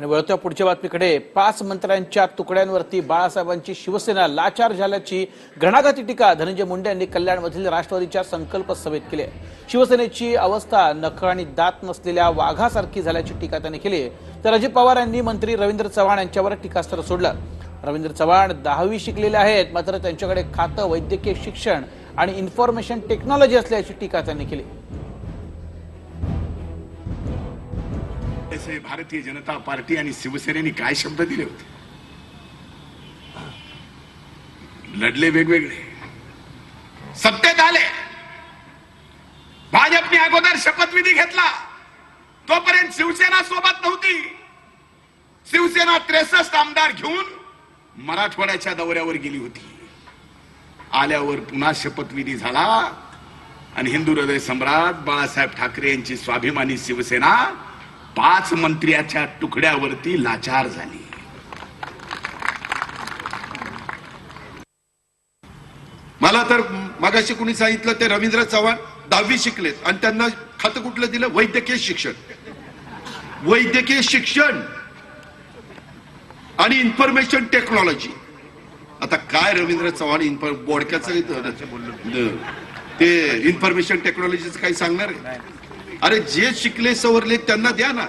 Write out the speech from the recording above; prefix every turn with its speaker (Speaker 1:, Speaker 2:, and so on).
Speaker 1: आणि वळत्या पुढच्या बातमीकडे. पाच मंत्र्यांच्या तुकड्यांवरती बाळासाहेबांची शिवसेना लाचार झाल्याची घणाघाती टीका धनंजय मुंडे यांनी कल्याणमधील राष्ट्रवादीच्या संकल्प सभेत केली शिवसेनेची अवस्था नख आणि दात नसलेल्या वाघासारखी झाल्याची टीका त्यांनी केली तर अजित पवार यांनी मंत्री रवींद्र चव्हाण यांच्यावर टीकास्त्र सोडलं. रवींद्र चव्हाण दहावी शिकलेले आहेत मात्र त्यांच्याकडे खातं वैद्यकीय शिक्षण आणि इन्फॉर्मेशन टेक्नॉलॉजी असल्याची टीका त्यांनी केली.
Speaker 2: ऐसे भारतीय जनता पार्टी आणि शिवसेनेने काय शब्द दिले होते? लढले वेगवेगळे. सत्तेत आले. भाजपने अगोदर शपथविधी घेतला. तोपर्यंत शिवसेना सोबत नव्हती. शिवसेना त्रेसष्ट आमदार घेऊन मराठवाड्याच्या दौऱ्यावर गेली होती. आल्यावर पुन्हा शपथविधी झाला. आणि हिंदू हृदय सम्राट बाळासाहेब ठाकरे यांची स्वाभिमानी शिवसेना पाच मंत्र्याच्या तुकड्यावरती लाचार झाली.
Speaker 3: मला तर मगाशी कुणी सांगितलं ते रवींद्र चव्हाण दहावी शिकलेत आणि त्यांना खातं कुठलं दिलं? वैद्यकीय शिक्षण. वैद्यकीय शिक्षण आणि इन्फॉर्मेशन टेक्नॉलॉजी आता काय रवींद्र चव्हाण इन्फॉ बोडक्याचं ते इन्फॉर्मेशन टेक्नॉलॉजीचं काही सांगणार आहे? अरे जे शिकले सवरले त्यांना द्या ना.